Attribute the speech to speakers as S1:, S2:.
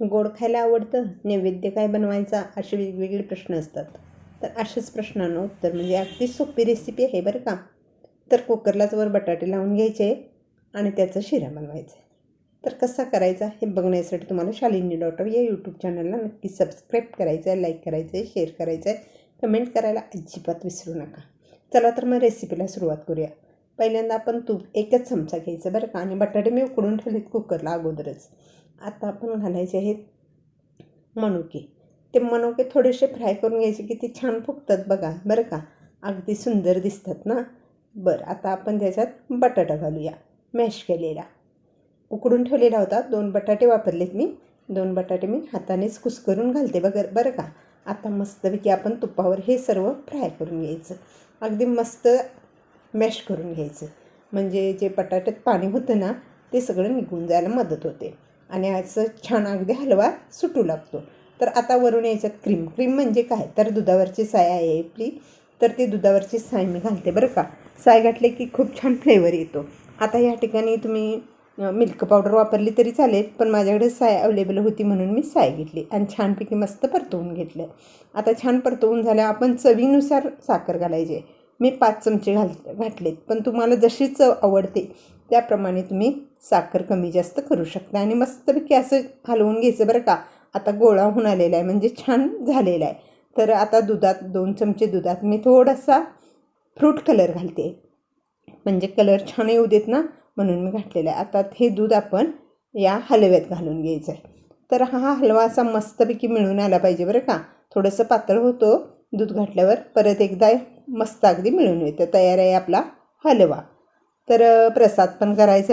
S1: गोड खायला आवडतं नैवेद्य काय बनवायचा असे वेगवेगळे प्रश्न असतात. तर असेच प्रश्नांना उत्तर म्हणजे अगदी सोपी रेसिपी आहे बरं का. तर कुकरलाच वर बटाटे लावून घ्यायचे आणि त्याचा शिरा बनवायचा. तर कसा करायचा हे बघण्यासाठी तुम्हाला शालिनी डॉटर या यूट्यूब चॅनलला नक्की सबस्क्राईब करायचं आहे लाईक करायचं आहे शेअर करायचं आहे कमेंट करायला अजिबात विसरू नका. चला तर मग रेसिपीला सुरुवात करूया. पहिल्यांदा आपण तूप एकच चमचा घ्यायचं बरं का? आणि बटाटे मी उकडून ठेवलेत कुकरला अगोदरच. आता आपण घालायचे आहेत मनुके. ते मनुके थोडेसे फ्राय करून घ्यायचे की ते छान फुगतात बघा बरं का? अगदी सुंदर दिसतात ना? बरं आता आपण त्याच्यात बटाटा घालूया मॅश केलेला. उकडून ठेवलेला होता दोन बटाटे वापरलेत मी. दोन बटाटे मी हातानेच कुस्करून घालते बघ बरं का? आता मस्तपैकी आपण तुपावर हे सर्व फ्राय करून घ्यायचं. अगदी मस्त मॅश करून घ्यायचं. म्हणजे जे बटाट्यात पाणी होतं ना ते सगळं निघून जायला मदत होते. आणि असं छान अगदी हलवा सुटू लागतो. तर आता वरून याच्यात क्रीम. क्रीम म्हणजे काय? तर दुधावरची साय आहे आपली. तर ती दुधावरची साय मी घालते बरं का. साय घातले की खूप छान फ्लेवर येतो. आता या ठिकाणी तुम्ही मिल्क पावडर वापरली तरी चालेल पण माझ्याकडे साय अवेलेबल होती म्हणून मी साय घेतली आणि छानपैकी मस्त परतवून घेतलं. आता छान परतवून झालं आपण चवीनुसार साखर घालायचे. मी पाच चमचे घाल घातलेत. पण तुम्हाला जशी चव आवडते त्याप्रमाणे तुम्ही साखर कमी जास्त करू शकता. आणि मस्तपैकी असं हलवून घ्यायचं बरं का. आता गोळा होऊन आलेला आहे म्हणजे छान झालेला आहे. तर आता दुधात दोन चमचे दुधात मी थोडासा फ्रूट कलर घालते. म्हणजे कलर छान येऊ देत ना म्हणून मी घातलेला आहे. आता हे दूध आपण या हलव्यात घालून घ्यायचं आहे. तर हा हलवा असा मस्तपैकी मिळून आला पाहिजे बरं का. थोडंसं पातळ होतो दूध घातल्यावर. परत एकदा मस्त अगदी मिळून येतं तयार आहे आपला हलवा. तर प्रसाद पण करायचा आहे.